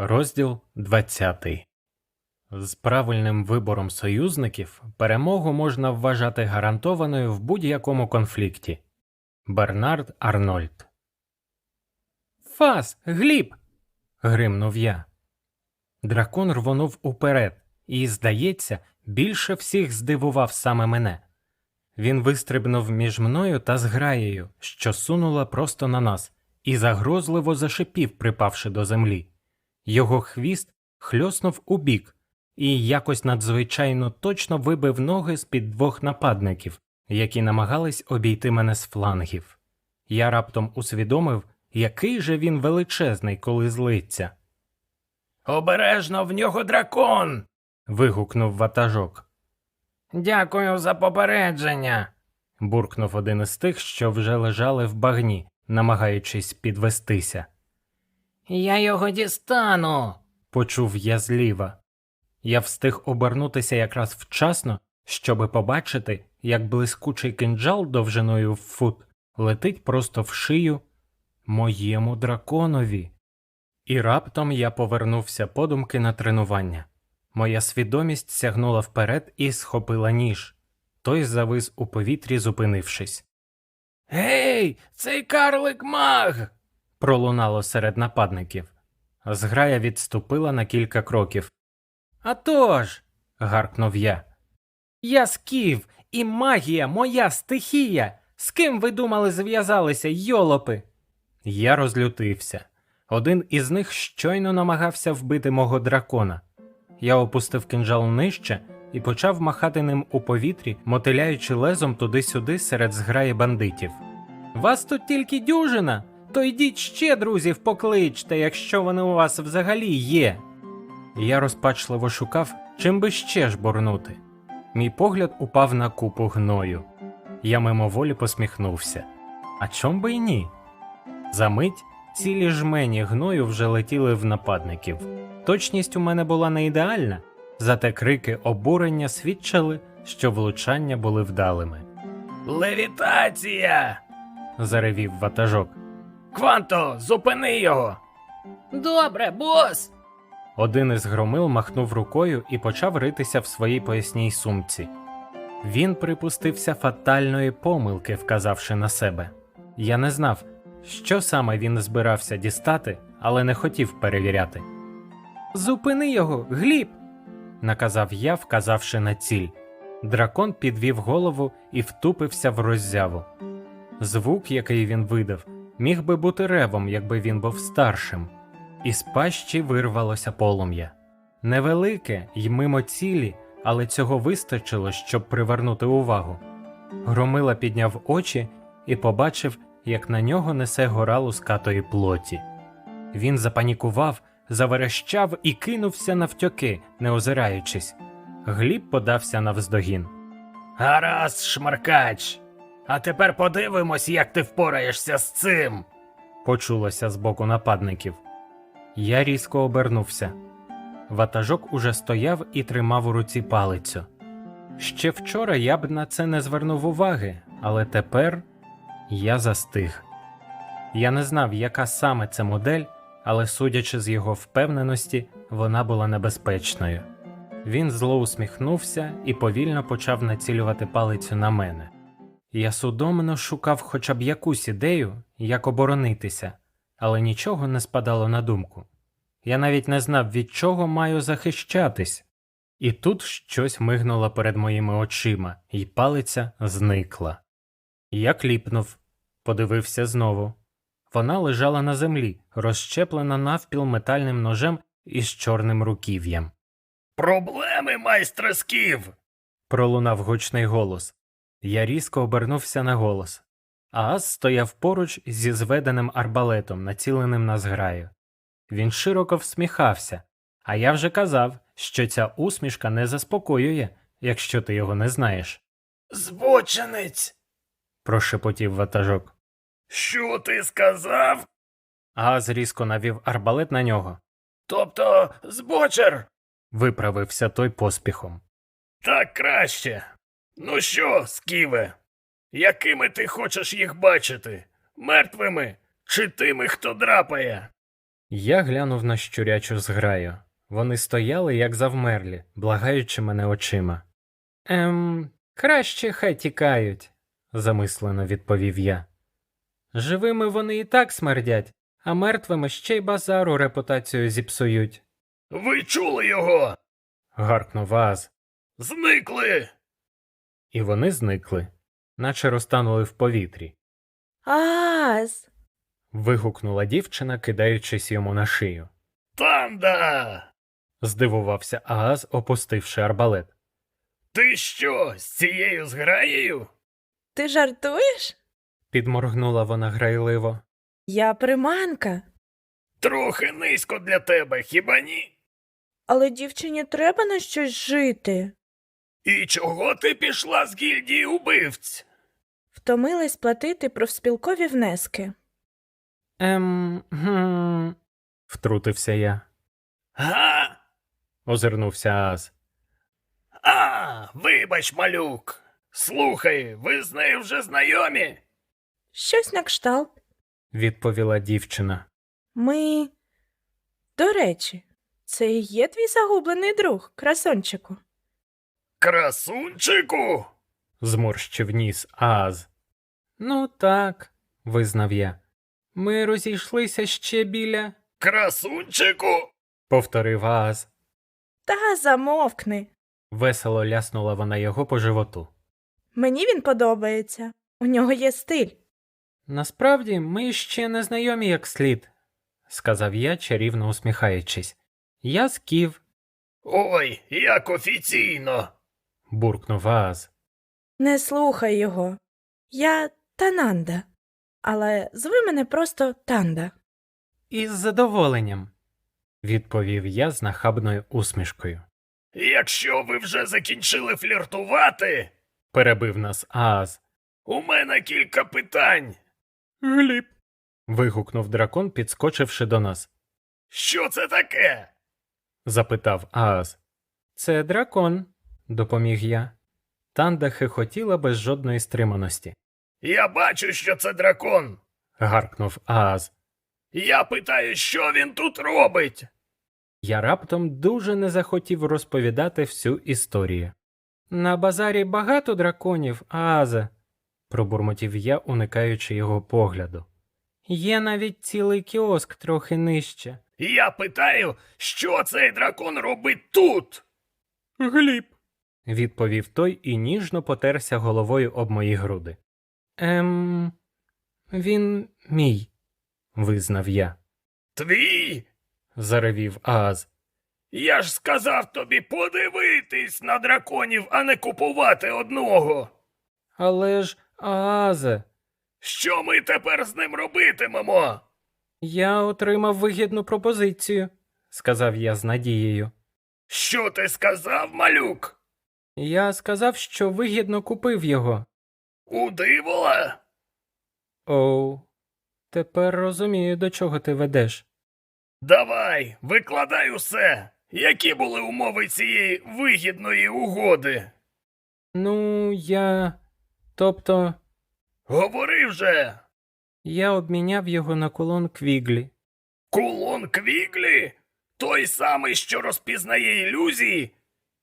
Розділ 20. З правильним вибором союзників перемогу можна вважати гарантованою в будь-якому конфлікті. Бернард Арнольд. Фас, гліб. гримнув я. Дракон рвонув уперед і, здається, більше всіх здивував саме мене. Він вистрибнув між мною та зграєю, що сунула просто на нас, і загрозливо зашипів, припавши до землі. Його хвіст хльоснув у бік і якось надзвичайно точно вибив ноги з під двох нападників, які намагались обійти мене з флангів. Я раптом усвідомив, який же він величезний, коли злиться. Обережно в нього дракон. вигукнув ватажок. Дякую за попередження. буркнув один із тих, що вже лежали в багні, намагаючись підвестися. Я його дістану. почув я зліва. Я встиг обернутися якраз вчасно, щоби побачити, як блискучий кинджал довжиною в фут летить просто в шию моєму драконові. І раптом я повернувся подумки на тренування. Моя свідомість сягнула вперед і схопила ніж. Той завис у повітрі, зупинившись. Гей, цей карлик маг. Пролунало серед нападників. Зграя відступила на кілька кроків. «А тож!» – гаркнув я. Я скіф, і магія моя стихія. З ким ви думали зв'язалися, йолопи? Я розлютився. Один із них щойно намагався вбити мого дракона. Я опустив кинджал нижче і почав махати ним у повітрі, мотиляючи лезом туди-сюди серед зграї бандитів. Вас тут тільки дюжина, то йдіть ще друзів покличте, якщо вони у вас взагалі є. Я розпачливо шукав, чим би ще жбурнути. Мій погляд упав на купу гною. Я мимоволі посміхнувся. А чом би й ні? Замить цілі жмені гною вже летіли в нападників. Точність у мене була не ідеальна, зате крики обурення свідчили, що влучання були вдалими. Левітація. заревів ватажок. Кванто, зупини його. Добре, бос. Один із громил махнув рукою і почав ритися в своїй поясній сумці. Він припустився фатальної помилки, вказавши на себе. Я не знав, що саме він збирався дістати, але не хотів перевіряти. Зупини його, гліб. наказав я, вказавши на ціль. Дракон підвів голову і втупився в роззяву. Звук, який він видав, міг би бути ревом, якби він був старшим. Із пащі вирвалося полум'я. Невелике й мимо цілі, але цього вистачило, щоб привернути увагу. Громила підняв очі і побачив, як на нього несе гора лускатої плоті. Він запанікував, заверещав і кинувся навтьоки, не озираючись. Гліб подався навздогін. Гаразд, шмаркач. А тепер подивимось, як ти впораєшся з цим. почулося з боку нападників. Я різко обернувся. Ватажок уже стояв і тримав у руці палицю. Ще вчора я б на це не звернув уваги, але тепер я застиг. Я не знав, яка саме це модель, але, судячи з його впевненості, вона була небезпечною. Він зло усміхнувся і повільно почав націлювати палицю на мене. Я судомно шукав хоча б якусь ідею, як оборонитися, але нічого не спадало на думку. Я навіть не знав, від чого маю захищатись. І тут щось мигнуло перед моїми очима, і палиця зникла. Я кліпнув, подивився знову. Вона лежала на землі, розщеплена навпіл метальним ножем із чорним руків'ям. Проблеми, майстре сків. пролунав гучний голос. Я різко обернувся на голос. Ааз стояв поруч зі зведеним арбалетом, націленим на зграю. Він широко всміхався, а я вже казав, що ця усмішка не заспокоює, якщо ти його не знаєш. Збоченець. прошепотів ватажок. Що ти сказав? Ааз різко навів арбалет на нього. Тобто збочер. виправився той поспіхом. Так краще. Ну що, сківе, якими ти хочеш їх бачити? Мертвими чи тими, хто драпає? Я глянув на щурячу зграю. Вони стояли, як завмерлі, благаючи мене очима. Ем, краще хай тікають, замислено відповів я. Живими вони і так смердять, а мертвими ще й базару репутацію зіпсують, Ви чули його? гаркнув Аз. Зникли. І вони зникли, наче розтанули в повітрі. Аз. Вигукнула дівчина, кидаючись йому на шию. Танда! Здивувався Ааз, опустивши арбалет. Ти що, з цією зграєю? Ти жартуєш? Підморгнула вона грайливо. Я приманка. Трохи низько для тебе, хіба ні? Але дівчині треба на щось жити. І чого ти пішла з гільдії убивць? Втомилась платити профспілкові внески. Ем. Гм... втрутився я. Га? Озирнувся Ааз. А, вибач, малюк. Слухай, ви з нею вже знайомі? Щось на кшталт. Відповіла дівчина. Ми. До речі, це і є твій загублений друг, красончику. Красунчику? Зморщив ніс Ааз. Ну так, визнав я. Ми розійшлися ще біля. Красунчику? повторив Ааз. Та замовкни. Весело ляснула вона його по животу. Мені він подобається. У нього є стиль. Насправді ми ще не знайомі як слід, сказав я, чарівно усміхаючись. Я сків, Ой, як офіційно. Буркнув Ааз. Не слухай його. Я Тананда. Але зви мене просто Танда. Із задоволенням, відповів я з нахабною усмішкою. Якщо ви вже закінчили фліртувати, Перебив нас Ааз. у мене кілька питань. Гліб. вигукнув дракон, підскочивши до нас. Що це таке? запитав Ааз. Це дракон, допоміг я. Танда хихотіла без жодної стриманості. Я бачу, що це дракон. гаркнув Ааз. Я питаю, що він тут робить. Я раптом дуже не захотів розповідати всю історію. На базарі багато драконів, Ааза, пробурмотів я, уникаючи його погляду. Є навіть цілий кіоск трохи нижче. Я питаю, що цей дракон робить тут. Гліб. Відповів той і ніжно потерся головою об мої груди. Ем, він мій, визнав я, Твій? заревів Ааз. Я ж сказав тобі подивитись на драконів, а не купувати одного. Але ж, Аазе, Що ми тепер з ним робитимемо? я отримав вигідну пропозицію, сказав я з надією. Що ти сказав, малюк? Я сказав, що вигідно купив його. У дивола? Оу, тепер розумію, до чого ти ведеш. Давай, викладай усе. Які були умови цієї вигідної угоди? Ну, я. Тобто, Говори вже. я обміняв його на кулон Квіглі. Кулон Квіглі? Той самий, що розпізнає ілюзії?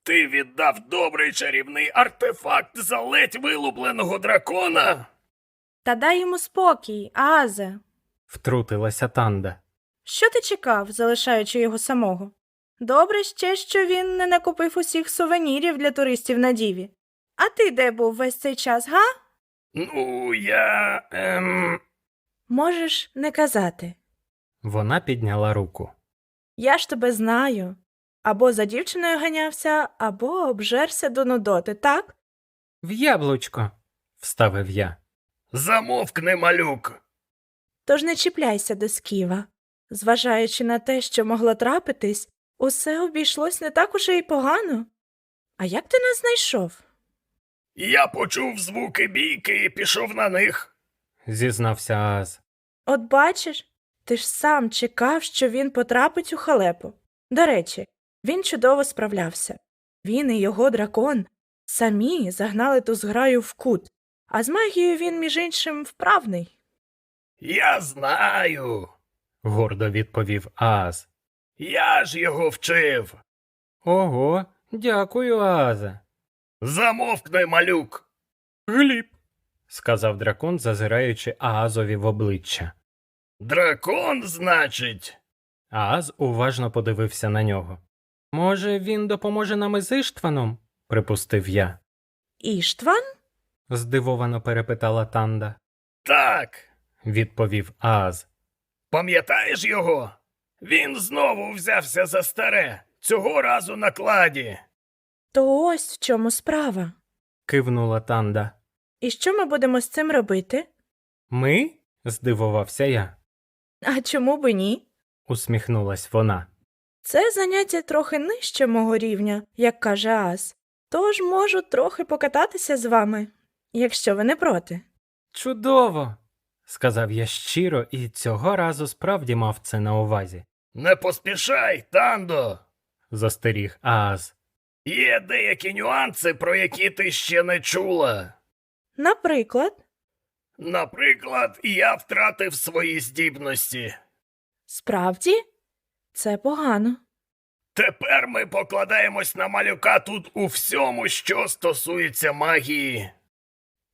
Ти віддав добрий чарівний артефакт за ледь вилупленого дракона? Та дай йому спокій, Азе. Втрутилася Танда. Що ти чекав, залишаючи його самого? Добре ще, що він не накупив усіх сувенірів для туристів на діві. А ти де був весь цей час, га? Ну, я. Ем... Можеш не казати. Вона підняла руку. Я ж тебе знаю. Або за дівчиною ганявся, або обжерся до нудоти, так? В яблучко, вставив я. Замовкни, малюк. Тож не чіпляйся до сківа. Зважаючи на те, що могло трапитись, усе обійшлось не так уже й погано. А як ти нас знайшов? Я почув звуки бійки і пішов на них. зізнався Ааз. От бачиш, ти ж сам чекав, що він потрапить у халепу. До речі, він чудово справлявся. Він і його дракон самі загнали ту зграю в кут, а з магією він, між іншим, вправний. Я знаю. гордо відповів Ааз. Я ж його вчив. Ого, дякую, Ааза. Замовкни, малюк. Гліб, сказав дракон, зазираючи Аазові в обличчя. Дракон, значить. Ааз уважно подивився на нього. Може, він допоможе нам із Іштваном? припустив я. Іштван? здивовано перепитала Танда. Так. Відповів Ааз. Пам'ятаєш його? Він знову взявся за старе, цього разу на кладі. То ось в чому справа. кивнула Танда. І що ми будемо з цим робити? Ми? здивувався я. А чому б ні? усміхнулась вона. Це заняття трохи нижче мого рівня, як каже Ас. Тож можу трохи покататися з вами, якщо ви не проти. Чудово. сказав я щиро і цього разу справді мав це на увазі, Не поспішай, Тандо. застеріг Ааз. Є деякі нюанси, про які ти ще не чула. Наприклад, Наприклад, я втратив свої здібності. справді, це погано. Тепер ми покладаємось на малюка тут у всьому, що стосується магії.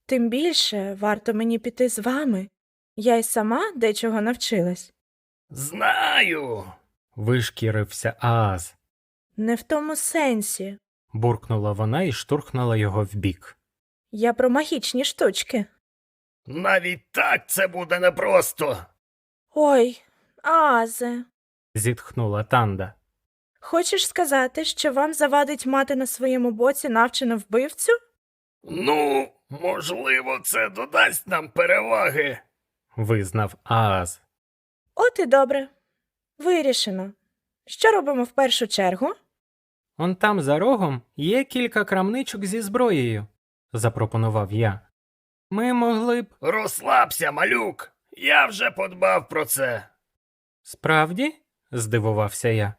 Тим більше варто мені піти з вами. Я й сама дечого навчилась. Знаю. Вишкірився Ааз. Не в тому сенсі. буркнула вона і штурхнула його вбік. Я про магічні штучки. Навіть так це буде непросто. Ой, Азе, зітхнула Танда. хочеш сказати, що вам завадить мати на своєму боці навчену вбивцю? Ну, можливо, це додасть нам переваги. визнав Ааз. От і добре. Вирішено. Що робимо в першу чергу? Он там за рогом є кілька крамничок зі зброєю, запропонував я. Ми могли б. Розслабся, малюк. Я вже подбав про це. Справді? Здивувався я.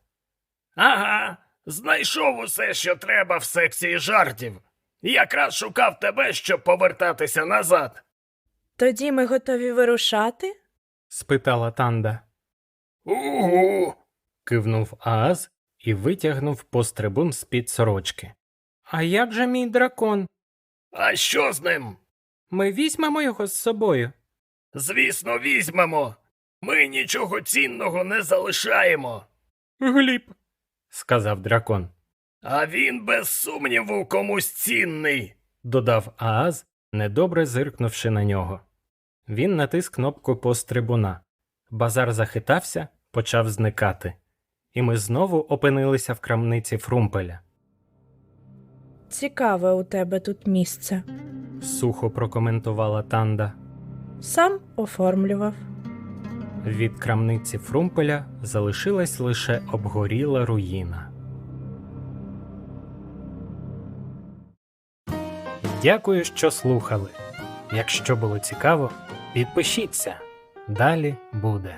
Ага, знайшов усе, що треба в секції жартів. Якраз шукав тебе, щоб повертатися назад. Тоді ми готові вирушати? спитала Танда. Угу. Кивнув Ааз і витягнув пострибун з-під сорочки. А як же мій дракон? А що з ним? Ми візьмемо його з собою. Звісно, візьмемо. Ми нічого цінного не залишаємо. Гліб, сказав дракон. А він без сумніву комусь цінний. додав Ааз, недобре зиркнувши на нього. Він натис кнопку пострибуна. Базар захитався, почав зникати. І ми знову опинилися в крамниці Фрумпеля. Цікаве у тебе тут місце. Сухо прокоментувала Танда. Сам оформлював. Від крамниці Фрумпеля залишилась лише обгоріла руїна. Дякую, що слухали. Якщо було цікаво, підпишіться. Далі буде.